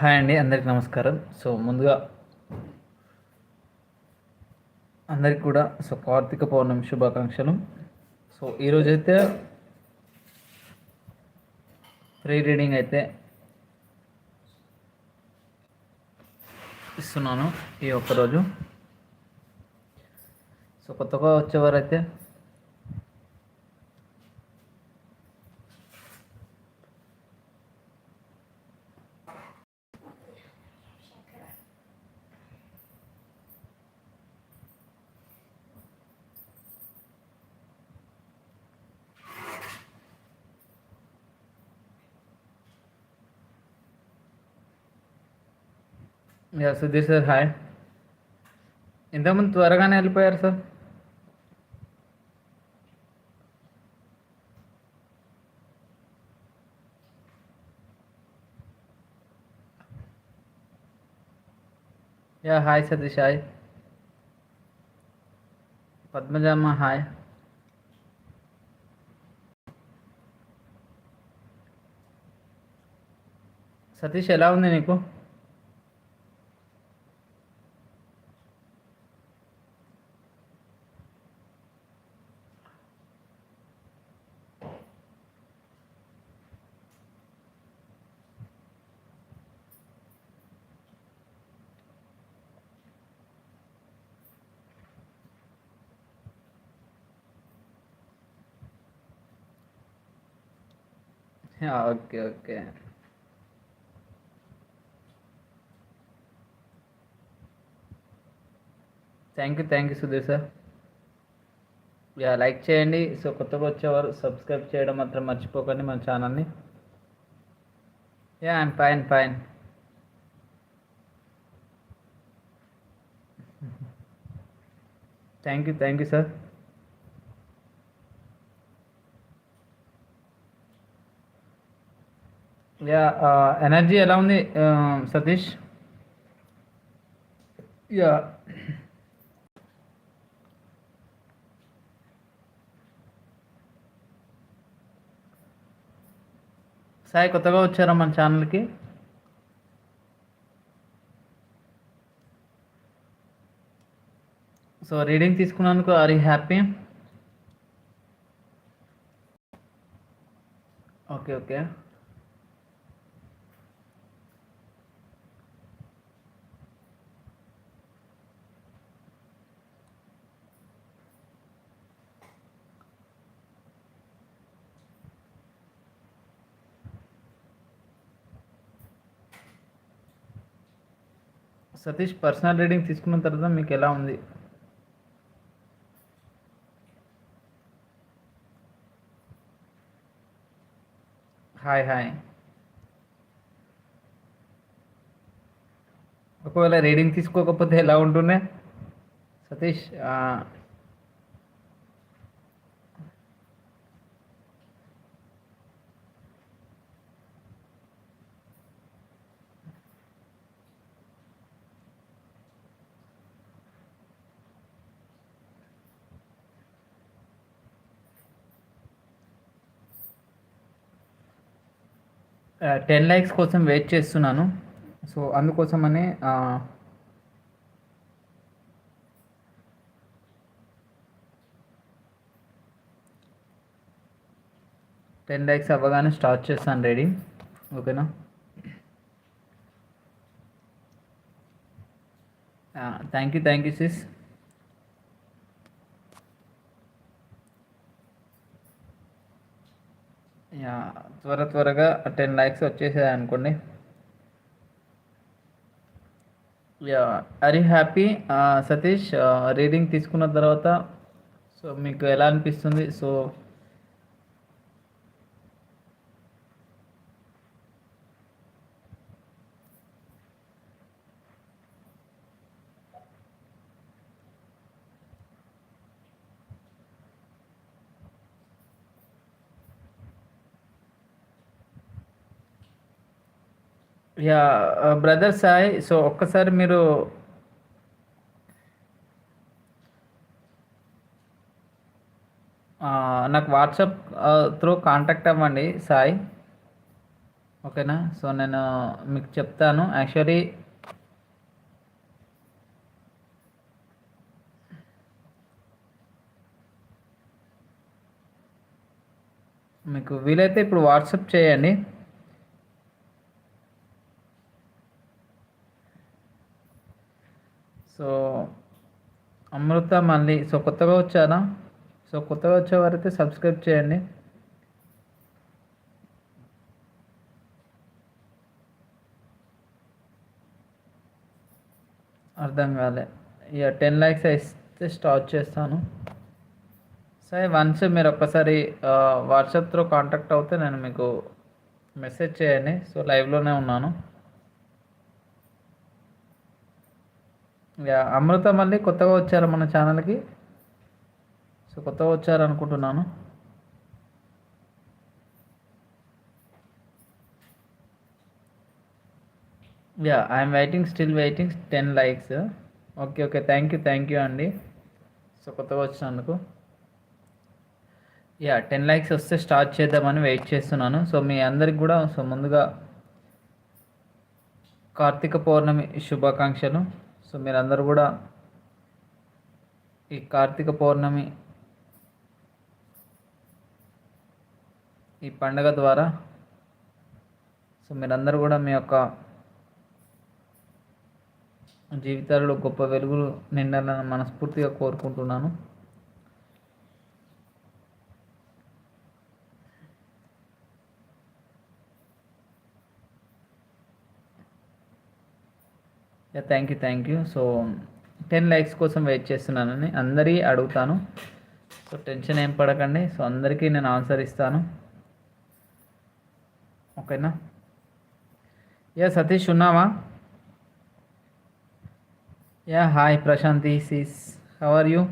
Hi అండి అందరికి నమస్కారం సో ముందుగా అందరికి కూడా సో కార్తీక పౌర్ణమి శుభాకాంక్షలు సో ఈరోజైతే ప్రీ రీడింగ్ అయితే ఇస్తున్నాను ఈ ఒక్కరోజు సో కొత్తగా వచ్చేవారైతే या सुधीर सर हाय इंतम त्वर हेल्पयर sir yeah hi Satish hi पद्मजाम hi Satish एला नीक okay okay thank you thank you Sudhir sir yeah like చేయండి సో కొత్తగా వచ్చేవారు సబ్స్క్రైబ్ చేయడం మాత్రం మర్చిపోకండి మన ఛానల్ని yeah I'm fine fine thank you thank you sir yeah energy uh, ఎలా ఉంది uh, సతీష్ యా సాయి కొత్తగా వచ్చారా మన ఛానల్కి సో రీడింగ్ తీసుకున్నందుకు are you happy okay okay Satish personal reading తీసుకున్న తర్వాత మీకు ఎలా ఉంది హాయ్ హాయ్ ఒకవేళ రీడింగ్ తీసుకోకపోతే ఎలా ఉంటుండే సతీష్ టెన్ లైక్స్ కోసం వెయిట్ చేస్తున్నాను సో అని టెన్ లైక్స్ అవ్వగానే స్టార్ట్ చేస్తాను రెడీ ఓకేనా thank you thank you sis yeah త్వర త్వరగా టెన్ లాక్స్ వచ్చేసాయి అనుకోండి yeah are happy Satish reading తీసుకున్న తర్వాత సో మీకు ఎలా అనిపిస్తుంది so yeah brother Sai so ఒక్కసారి మీరు నాకు వాట్సాప్ త్రూ కాంటాక్ట్ అవ్వండి సాయి ఓకేనా సో నేను మీకు చెప్తాను యాక్చువల్లీ మీకు వీలైతే ఇప్పుడు వాట్సాప్ చేయండి సో అమృత మళ్ళీ సో కొత్తగా వచ్చారా సో కొత్తగా వచ్చేవారైతే సబ్స్క్రైబ్ చేయండి అర్థం కాలే ఇక టెన్ ల్యాక్స్ అయితే స్టార్ట్ చేస్తాను సరే వన్స్ మీరు ఒక్కసారి వాట్సాప్ త్రో కాంటాక్ట్ అవుతే నేను మీకు మెసేజ్ చేయండి సో లైవ్లోనే ఉన్నాను అమృత మళ్ళీ కొత్తగా వచ్చారు మన ఛానల్కి సో కొత్తగా వచ్చారు అనుకుంటున్నాను yeah I'm waiting still waiting ten likes okay okay thank you thank you అండి సో కొత్తగా వచ్చినందుకు యా టెన్ లైక్స్ వస్తే స్టార్ట్ చేద్దామని వెయిట్ చేస్తున్నాను సో మీ అందరికి కూడా సో ముందుగా కార్తీక పౌర్ణమి శుభాకాంక్షలు సో మీరందరూ కూడా ఈ కార్తీక పౌర్ణమి ఈ పండగ ద్వారా సో మీరందరూ కూడా మీ యొక్క జీవితాలలో గొప్ప వెలుగులు నిండాలని మనస్ఫూర్తిగా కోరుకుంటున్నాను thank you thank you so ten likes కోసం వెయిట్ చేస్తున్నానని అందరి అడుగుతాను సో టెన్షన్ ఏం పడకండి సో అందరికీ నేను ఆన్సర్ ఇస్తాను ఓకేనా యా సతీష్ ఉన్నావా yeah hi Prashanthi sis how are you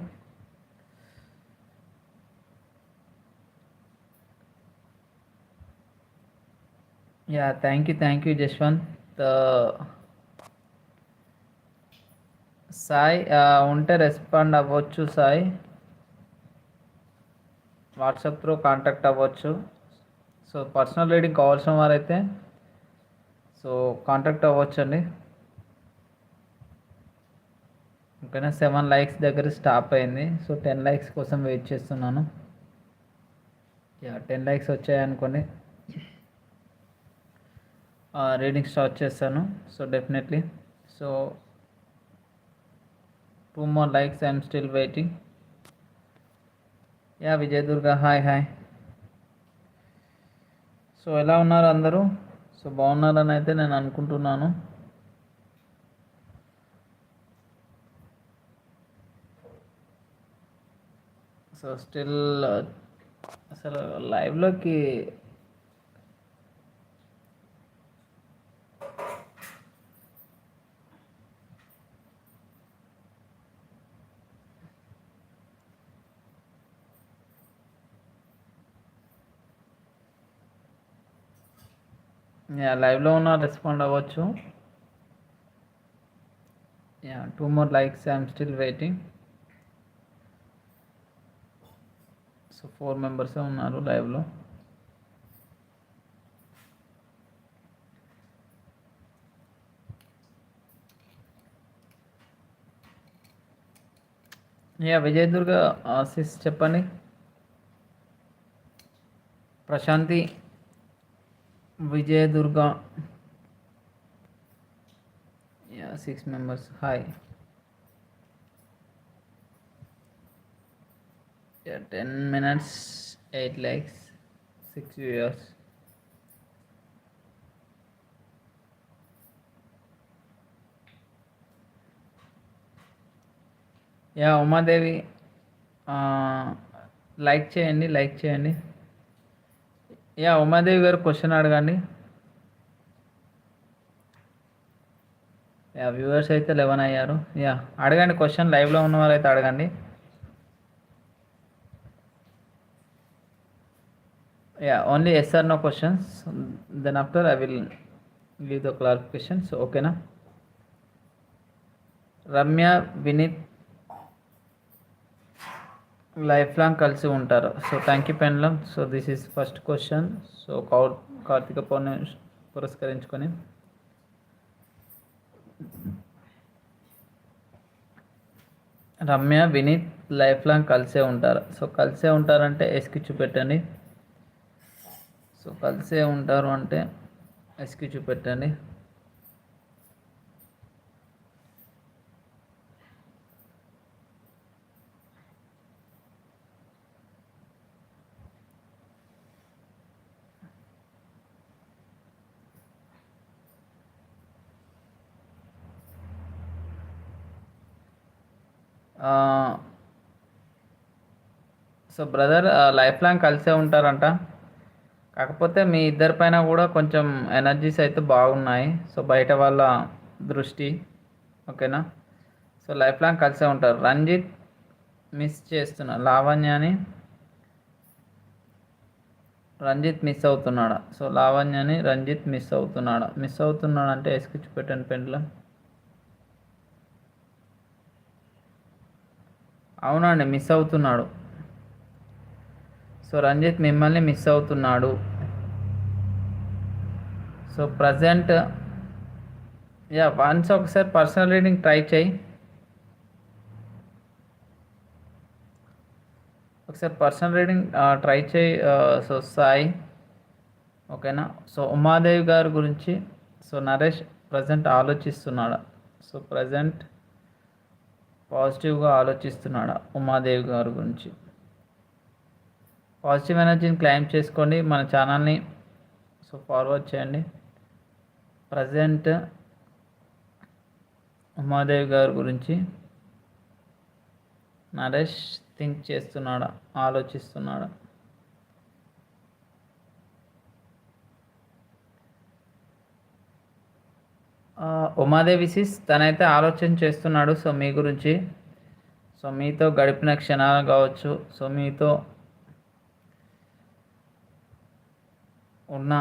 yeah thank you thank you Jaswanth Sai ఉంటే రెస్పాండ్ అవ్వచ్చు సాయి వాట్సాప్ త్రూ కాంటాక్ట్ అవ్వచ్చు సో పర్సనల్ రీడింగ్ కావాల్సిన వారైతే సో కాంటాక్ట్ అవ్వచ్చు అండి ఓకేనా సెవెన్ లైక్స్ దగ్గర స్టాప్ అయింది సో టెన్ లైక్స్ కోసం వెయిట్ చేస్తున్నాను యా టెన్ లైక్స్ వచ్చాయనుకోండి రీడింగ్ స్టార్ట్ చేస్తాను so definitely so two more likes I'm still waiting yeah Vijay Durga hi hi so ఎలా ఉన్నారు అందరూ సో బాగున్నారని అయితే నేను అనుకుంటున్నాను సో స్టిల్ uh, అసలు లైవ్లోకి లైవ్లో ఉన్న రెస్పాండ్ అవ్వచ్చు yeah two more likes I'm still waiting so four మెంబర్సే ఉన్నారు లైవ్లో యా విజయ్ దుర్గా ఆశీస్ చెప్పండి Prashanthi Vijayadurga yeah six members hi ten minutes eight likes six years yeah Umadevi like చేయండి లైక్ చేయండి యా ఉమాదేవి గారు క్వశ్చన్ అడగండి యా వ్యూవర్స్ అయితే లెవెన్ అయ్యారు యా అడగండి క్వశ్చన్ లైవ్లో ఉన్న వాళ్ళు అయితే అడగండి yeah only yes or no questions then after I will leave the clarifications ఓకేనా రమ్య వినీత్ లైఫ్ లాంగ్ కలిసి ఉంటారు so thank you పెన్లం so this is first question so cow Karthika Pournami పురస్కరించుకొని రమ్య వినీత్ లైఫ్ లాంగ్ కలిసే ఉంటారు సో కలిసే ఉంటారంటే ఎస్కి చూపెట్టండి సో కలిసే ఉంటారు అంటే ఎస్కి చూపెట్టండి సో బ్రదర్ లైఫ్ లాంగ్ కలిసే ఉంటారంట కాకపోతే మీ ఇద్దరి పైన కూడా కొంచెం ఎనర్జీస్ అయితే బాగున్నాయి సో బయట వాళ్ళ దృష్టి ఓకేనా సో లైఫ్ లాంగ్ కలిసే ఉంటారు రంజిత్ మిస్ చేస్తున్నా లావణ్యని రంజిత్ మిస్ అవుతున్నాడా సో లావణ్యని రంజిత్ మిస్ అవుతున్నాడా మిస్ అవుతున్నాడంటే ఎసుకిచ్చి పెట్టండి పెండ్లో అవునండి మిస్ అవుతున్నాడు సో రంజిత్ మిమ్మల్ని మిస్ అవుతున్నాడు సో ప్రజెంట్ యా వన్స్ ఒకసారి పర్సనల్ రీడింగ్ ట్రై చేయి ఒకసారి పర్సనల్ రీడింగ్ ట్రై చేయి సో సాయి ఓకేనా సో ఉమాదేవి గారి గురించి సో నరేష్ ప్రజెంట్ ఆలోచిస్తున్నాడు సో ప్రజెంట్ పాజిటివ్గా ఆలోచిస్తున్నాడా ఉమాదేవి గారి గురించి పాజిటివ్ ఎనర్జీని క్లైమ్ చేసుకోండి మన ఛానల్ని సో ఫార్వర్డ్ చేయండి ప్రజెంట్ ఉమాదేవి గారి గురించి నరేష్ థింక్ చేస్తున్నాడా ఆలోచిస్తున్నాడా ఉమాదేవి సిస్ తనైతే ఆలోచన చేస్తున్నాడు సో మీ గురించి సో మీతో గడిపిన క్షణాలు కావచ్చు సో మీతో ఉన్న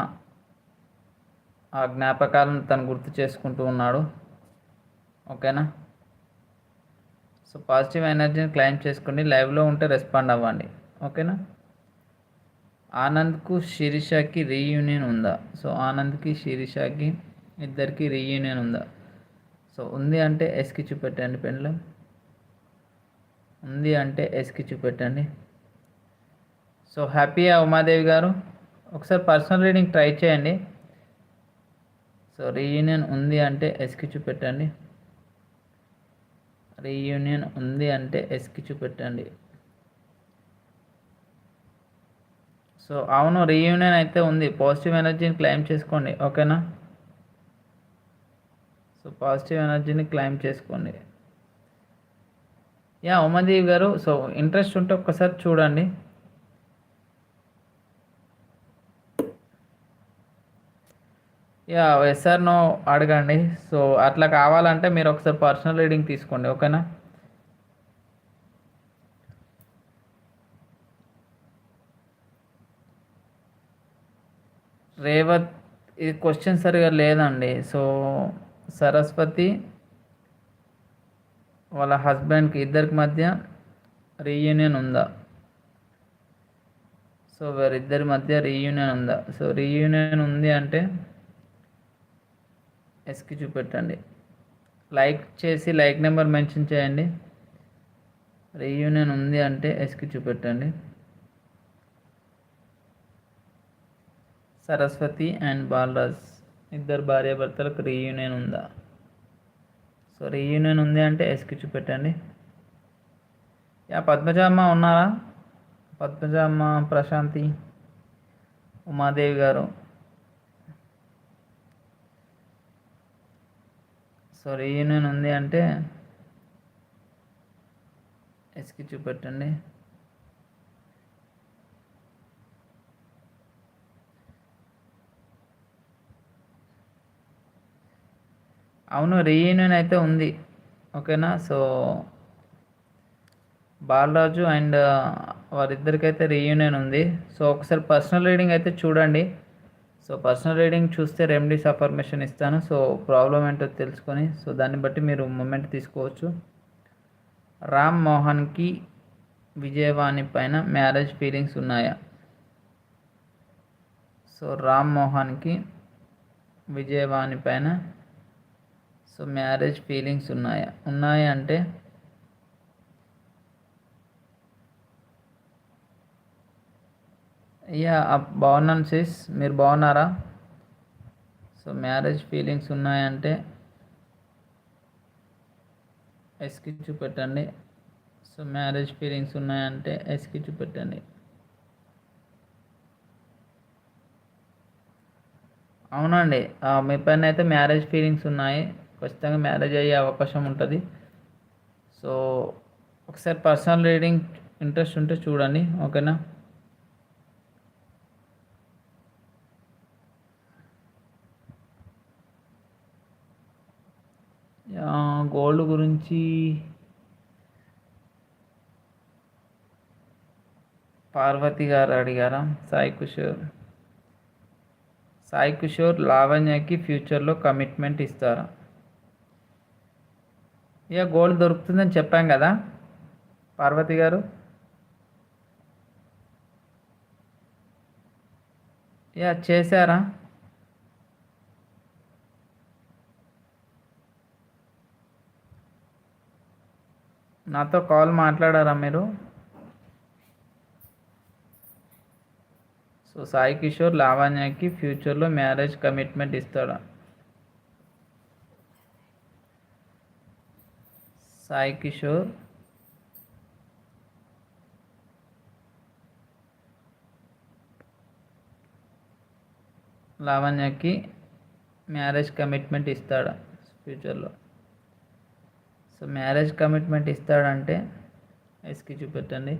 ఆ జ్ఞాపకాలను తను గుర్తు చేసుకుంటూ ఉన్నాడు ఓకేనా సో పాజిటివ్ ఎనర్జీని క్లైమ్ చేసుకోండి లైవ్లో ఉంటే రెస్పాండ్ అవ్వండి ఓకేనా ఆనంద్కు శిరీషకి రీయూనియన్ ఉందా సో ఆనంద్కి శిరీషకి ఇద్దరికి రీయూనియన్ ఉందా సో ఉంది అంటే ఎస్కి చూపెట్టండి పెన్లో ఉంది అంటే ఎస్కి చూపెట్టండి సో హ్యాపీయా ఉమాదేవి గారు ఒకసారి పర్సనల్ రీడింగ్ ట్రై చేయండి సో రీయూనియన్ ఉంది అంటే ఎస్కి చూపెట్టండి రీయూనియన్ ఉంది అంటే ఎస్కి చూపెట్టండి సో అవును రీయూనియన్ అయితే ఉంది పాజిటివ్ ఎనర్జీని క్లెయిమ్ చేసుకోండి ఓకేనా సో పాజిటివ్ ఎనర్జీని క్లైమ్ చేసుకోండి యా ఉమాదేవి గారు సో ఇంట్రెస్ట్ ఉంటే ఒక్కసారి చూడండి యా ఎస్ఆర్నో అడగండి సో అట్లా కావాలంటే మీరు ఒకసారి పర్సనల్ రీడింగ్ తీసుకోండి ఓకేనా రేవత్ ఇది క్వశ్చన్ సరిగా లేదండి సో సరస్వతి వాళ్ళ హస్బెండ్కి ఇద్దరికి మధ్య రీయూనియన్ ఉందా సో వారిద్దరి మధ్య రీయూనియన్ ఉందా సో రీయూనియన్ ఉంది అంటే ఎస్కి చూపెట్టండి లైక్ చేసి లైక్ నెంబర్ మెన్షన్ చేయండి రీయూనియన్ ఉంది అంటే ఎస్కి చూపెట్టండి సరస్వతి అండ్ బాలరాజ్ ఇద్దరు భార్యాభర్తలకు రీయూనియన్ ఉందా సో రీయూనియన్ ఉంది అంటే ఎస్కిచ్చు పెట్టండి యా అమ్మ ఉన్నారా అమ్మ ప్రశాంతి ఉమాదేవి గారు సో రీయూనియన్ ఉంది అంటే ఎస్కి చూపెట్టండి అవును రీయూనియన్ అయితే ఉంది ఓకేనా సో బాలరాజు అండ్ వారిద్దరికైతే రీయూనియన్ ఉంది సో ఒకసారి పర్సనల్ రీడింగ్ అయితే చూడండి సో పర్సనల్ రీడింగ్ చూస్తే రెమెడీస్ అఫర్మేషన్ ఇస్తాను సో ప్రాబ్లం ఏంటో తెలుసుకొని సో దాన్ని బట్టి మీరు మూమెంట్ తీసుకోవచ్చు రామ్ మోహన్కి విజయవాణి పైన మ్యారేజ్ ఫీలింగ్స్ ఉన్నాయా సో రామ్ మోహన్కి విజయవాణి పైన సో మ్యారేజ్ ఫీలింగ్స్ ఉన్నాయా ఉన్నాయా అంటే యా బాగున్నాను సిస్ మీరు బాగున్నారా సో మ్యారేజ్ ఫీలింగ్స్ ఉన్నాయంటే ఎస్కి చూపెట్టండి సో మ్యారేజ్ ఫీలింగ్స్ ఉన్నాయంటే ఎస్కి చూపెట్టండి అవునండి మీ పైన అయితే మ్యారేజ్ ఫీలింగ్స్ ఉన్నాయి ఖచ్చితంగా మ్యారేజ్ అయ్యే అవకాశం ఉంటుంది సో ఒకసారి పర్సనల్ రీడింగ్ ఇంట్రెస్ట్ ఉంటే చూడండి ఓకేనా గోల్డ్ గురించి పార్వతి గారు అడిగారా సాయి కిషోర్ సాయి కిషోర్ లావణ్యకి ఫ్యూచర్లో కమిట్మెంట్ ఇస్తారా ఇక గోల్డ్ దొరుకుతుందని చెప్పాం కదా పార్వతి గారు ఇక చేశారా నాతో కాల్ మాట్లాడారా మీరు సో సాయి కిషోర్ లావాణ్యకి ఫ్యూచర్లో మ్యారేజ్ కమిట్మెంట్ ఇస్తాడా సాయి కిషోర్ లావణ్యకి మ్యారేజ్ కమిట్మెంట్ ఇస్తాడా ఫ్యూచర్లో సో మ్యారేజ్ కమిట్మెంట్ ఇస్తాడంటే ఎస్కి చూపెట్టండి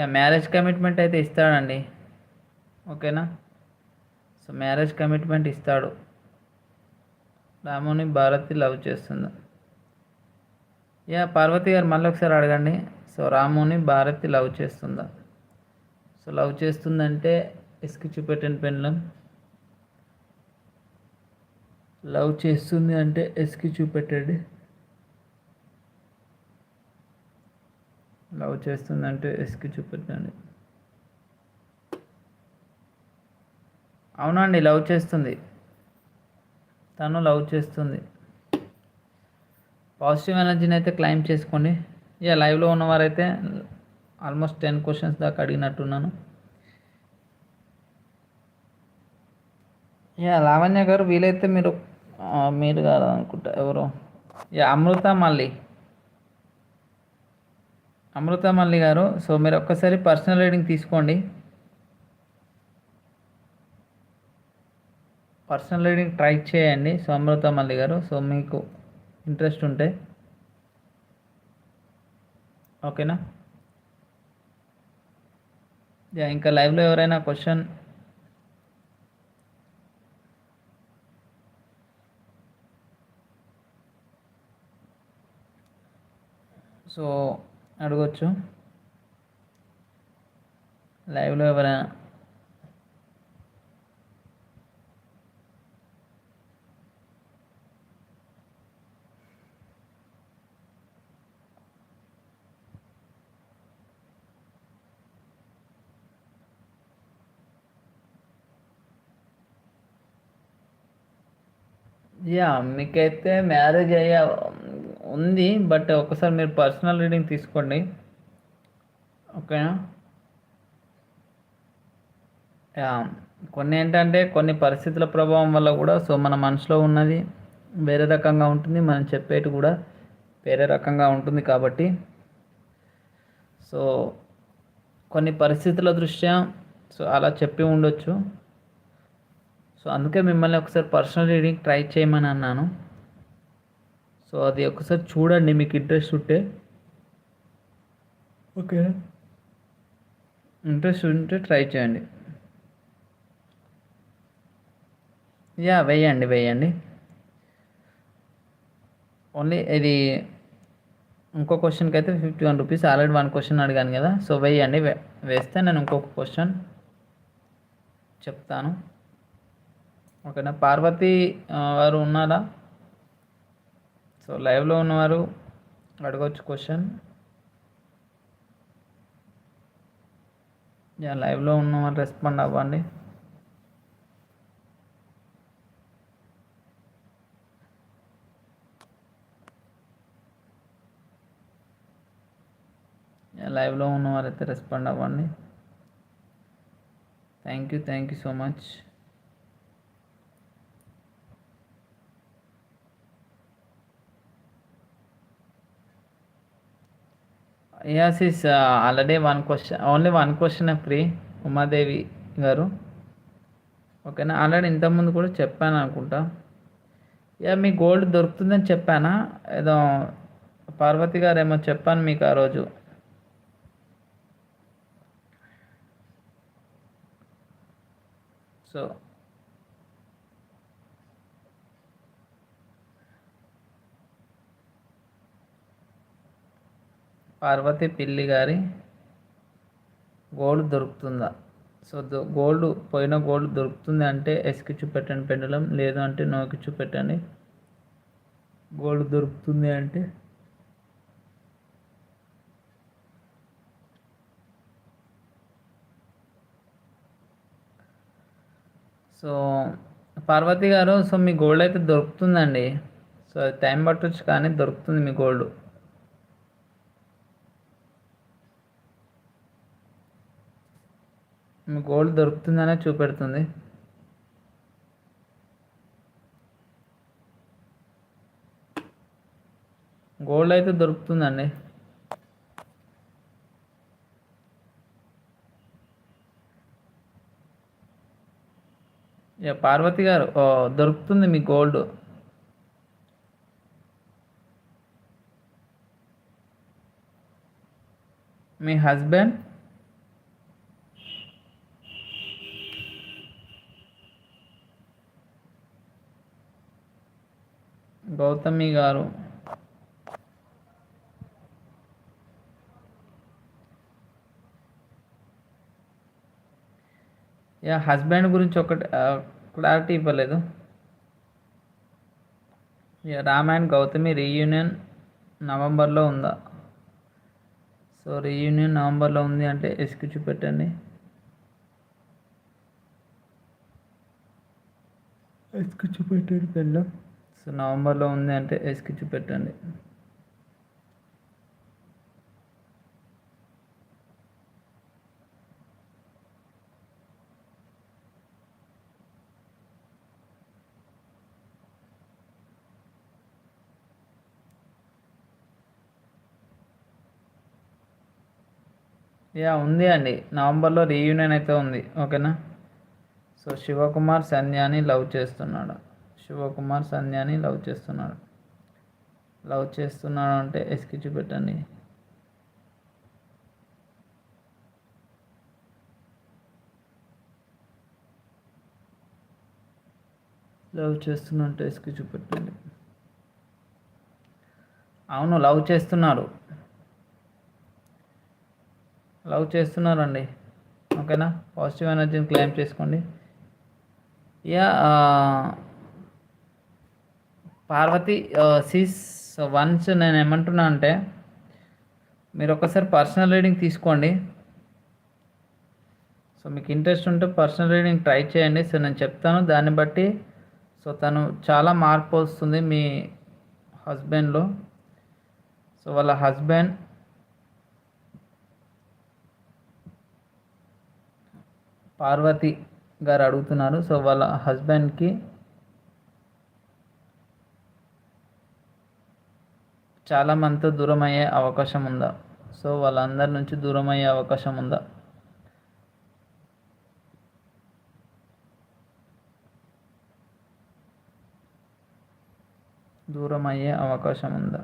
యా మ్యారేజ్ కమిట్మెంట్ అయితే ఇస్తాడండి ఓకేనా సో మ్యారేజ్ కమిట్మెంట్ ఇస్తాడు రాముని భారతి లవ్ చేస్తుంది యా పార్వతి గారు మళ్ళీ ఒకసారి అడగండి సో రాముని భారతి లవ్ చేస్తుందా సో లవ్ చేస్తుందంటే ఇసుకు చూపెట్టని పెండ్లం లవ్ చేస్తుంది అంటే ఎస్కి చూపెట్టండి లవ్ చేస్తుందంటే ఎస్కి చూపెట్టండి అవునండి లవ్ చేస్తుంది తను లవ్ చేస్తుంది పాజిటివ్ ఎనర్జీని అయితే క్లైమ్ చేసుకోండి ఇక లైవ్లో ఉన్నవారైతే ఆల్మోస్ట్ టెన్ క్వశ్చన్స్ దాకా అడిగినట్టున్నాను ఇక లావణ్య గారు వీలైతే మీరు మీరు కాదు అనుకుంటా ఎవరు ఇక అమృత మల్లి అమృత మల్లి గారు సో మీరు ఒక్కసారి పర్సనల్ రీడింగ్ తీసుకోండి పర్సనల్ రీడింగ్ ట్రై చేయండి సో మల్లి గారు సో మీకు ఇంట్రెస్ట్ ఉంటే ఓకేనా ఇంకా లైవ్లో ఎవరైనా క్వశ్చన్ సో అడగచ్చు లైవ్లో ఎవరైనా యా మీకైతే మ్యారేజ్ అయ్యా ఉంది బట్ ఒకసారి మీరు పర్సనల్ రీడింగ్ తీసుకోండి ఓకేనా యా కొన్ని ఏంటంటే కొన్ని పరిస్థితుల ప్రభావం వల్ల కూడా సో మన మనసులో ఉన్నది వేరే రకంగా ఉంటుంది మనం చెప్పేటి కూడా వేరే రకంగా ఉంటుంది కాబట్టి సో కొన్ని పరిస్థితుల దృష్ట్యా సో అలా చెప్పి ఉండొచ్చు సో అందుకే మిమ్మల్ని ఒకసారి పర్సనల్ రీడింగ్ ట్రై చేయమని అన్నాను సో అది ఒకసారి చూడండి మీకు ఇంట్రెస్ట్ ఉంటే ఓకే ఇంట్రెస్ట్ ఉంటే ట్రై చేయండి యా వేయండి వేయండి ఓన్లీ ఇది ఇంకో క్వశ్చన్కి అయితే fifty one rupees already one question అడిగాను కదా సో వేయండి వేస్తే నేను ఇంకొక క్వశ్చన్ చెప్తాను ఓకేనా పార్వతి వారు ఉన్నారా సో లైవ్లో ఉన్నవారు అడగవచ్చు క్వశ్చన్ యా లైవ్లో ఉన్నవారు రెస్పాండ్ అవ్వండి లైవ్లో ఉన్నవారైతే రెస్పాండ్ అవ్వండి thank you thank you so much as is already one question only one question free Umadevi గారు ఓకేనా ఆల్రెడీ ఇంతకుముందు కూడా చెప్పాను అనుకుంటా యా మీ గోల్డ్ దొరుకుతుందని చెప్పానా ఏదో పార్వతి గారు ఏమో చెప్పాను మీకు ఆ రోజు సో పార్వతి పిల్లి గారి గోల్డ్ దొరుకుతుందా సో గోల్డ్ పోయిన గోల్డ్ దొరుకుతుంది అంటే ఎస్కి చూపెట్టండి పెండలం లేదు అంటే నోకి చూపెట్టండి గోల్డ్ దొరుకుతుంది అంటే సో పార్వతి గారు సో మీ గోల్డ్ అయితే దొరుకుతుందండి సో టైం పట్టవచ్చు కానీ దొరుకుతుంది మీ గోల్డ్ గోల్డ్ దొరుకుతుందనే చూపెడుతుంది గోల్డ్ అయితే దొరుకుతుందండి ఇక పార్వతి గారు దొరుకుతుంది మీ గోల్డ్ మీ హస్బెండ్ గౌతమి గారు యా హస్బెండ్ గురించి ఒకటి క్లారిటీ ఇవ్వలేదు రామాయణ్ గౌతమి రీయూనియన్ నవంబర్లో ఉందా సో రీయూనియన్ నవంబర్లో ఉంది అంటే ఎస్కి పెట్టండి ఎస్కి పెట్టాడు పెళ్ళం సో నవంబర్లో ఉంది అంటే ఎస్కి చూపెట్టండి యా ఉంది అండి నవంబర్లో రీయూనియన్ అయితే ఉంది ఓకేనా సో శివకుమార్ సంధ్యాని లవ్ చేస్తున్నాడు శివకుమార్ సంధ్యాని లవ్ చేస్తున్నాడు లవ్ చేస్తున్నాడు అంటే ఎస్కిచ్చి పెట్టండి లవ్ చేస్తున్నట్టు ఎస్కి చూపెట్టండి అవును లవ్ చేస్తున్నారు లవ్ చేస్తున్నారండి ఓకేనా పాజిటివ్ ఎనర్జీని క్లెయిమ్ చేసుకోండి యా పార్వతి సీస్ వన్స్ నేను ఏమంటున్నా అంటే మీరు ఒకసారి పర్సనల్ రీడింగ్ తీసుకోండి సో మీకు ఇంట్రెస్ట్ ఉంటే పర్సనల్ రీడింగ్ ట్రై చేయండి సో నేను చెప్తాను దాన్ని బట్టి సో తను చాలా మార్పు వస్తుంది మీ హస్బెండ్లో సో వాళ్ళ హస్బెండ్ పార్వతి గారు అడుగుతున్నారు సో వాళ్ళ హస్బెండ్కి చాలా మందితో దూరం అయ్యే అవకాశం ఉందా సో వాళ్ళందరి నుంచి దూరం అయ్యే అవకాశం ఉందా దూరం అయ్యే అవకాశం ఉందా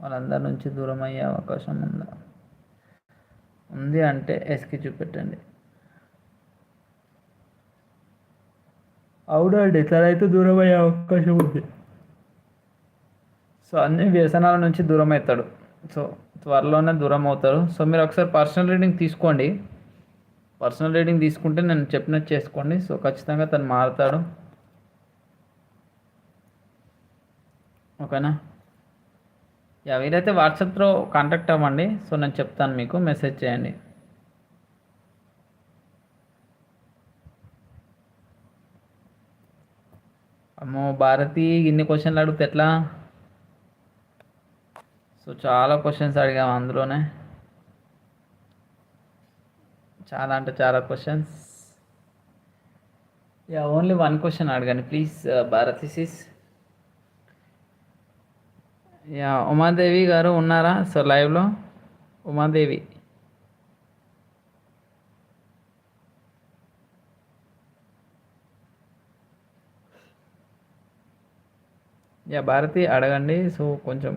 వాళ్ళందరి నుంచి దూరం అయ్యే అవకాశం ఉందా ఉంది అంటే ఎస్కి చూపెట్టండి అవునండి తనైతే దూరం అయ్యే అవకాశం ఉంది సో అన్ని వ్యసనాల నుంచి దూరం అవుతాడు సో త్వరలోనే దూరం అవుతారు సో మీరు ఒకసారి పర్సనల్ రీడింగ్ తీసుకోండి పర్సనల్ రీడింగ్ తీసుకుంటే నేను చెప్పినట్టు చేసుకోండి సో ఖచ్చితంగా తను మారుతాడు ఓకేనా యా వీరైతే వాట్సాప్లో కాంటాక్ట్ అవ్వండి సో నేను చెప్తాను మీకు మెసేజ్ చేయండి అమ్మో భారతి ఇన్ని క్వశ్చన్లు అడిగితే ఎట్లా సో చాలా క్వశ్చన్స్ అడిగాము అందులోనే చాలా అంటే చాలా questions yeah only one question అడగండి ప్లీజ్ భారతీసిస్ యా ఉమాదేవి గారు ఉన్నారా సో లైవ్లో ఉమాదేవి యా భారతి అడగండి సో కొంచెం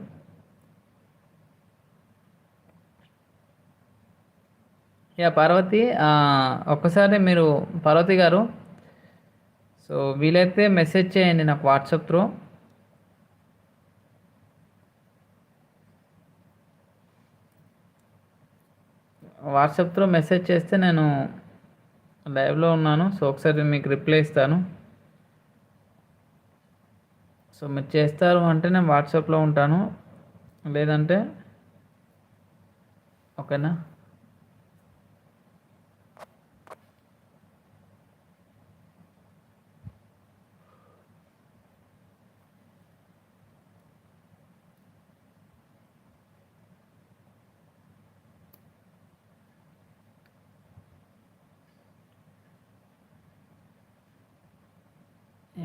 యా పార్వతి ఒక్కసారి మీరు పార్వతి గారు సో వీలైతే మెసేజ్ చేయండి నాకు WhatsApp through WhatsApp through message చేస్తే నేను లైవ్లో ఉన్నాను సో ఒకసారి మీకు రిప్లై ఇస్తాను సో మీరు చేస్తారు అంటే నేను వాట్సాప్లో ఉంటాను లేదంటే ఓకేనా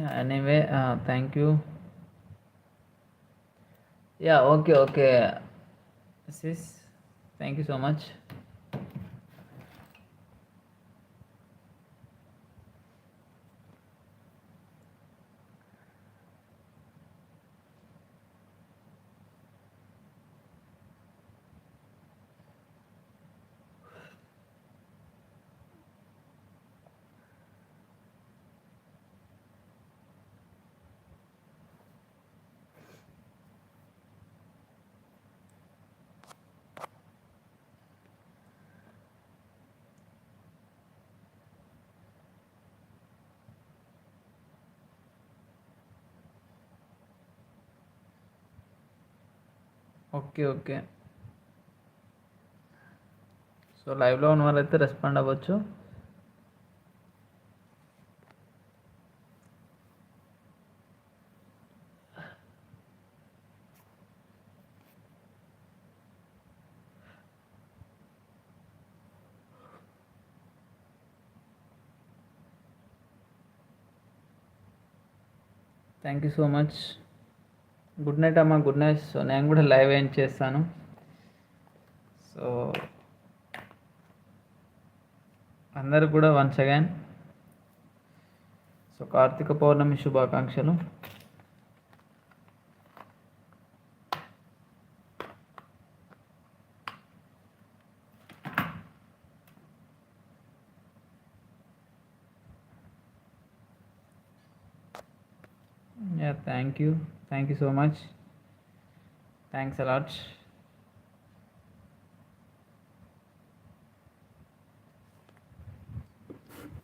yeah anyway uh, thank you yeah okay okay sis thank you so much Okay. So live lo unnaru respond avvachu. Thank you so much. Good night అమ్మా గుడ్ నైట్ సో నేను కూడా లైవ్ ఏం చేస్తాను సో అందరు కూడా once again so Karthika Pournami శుభాకాంక్షలు you thank you so much thanks a lot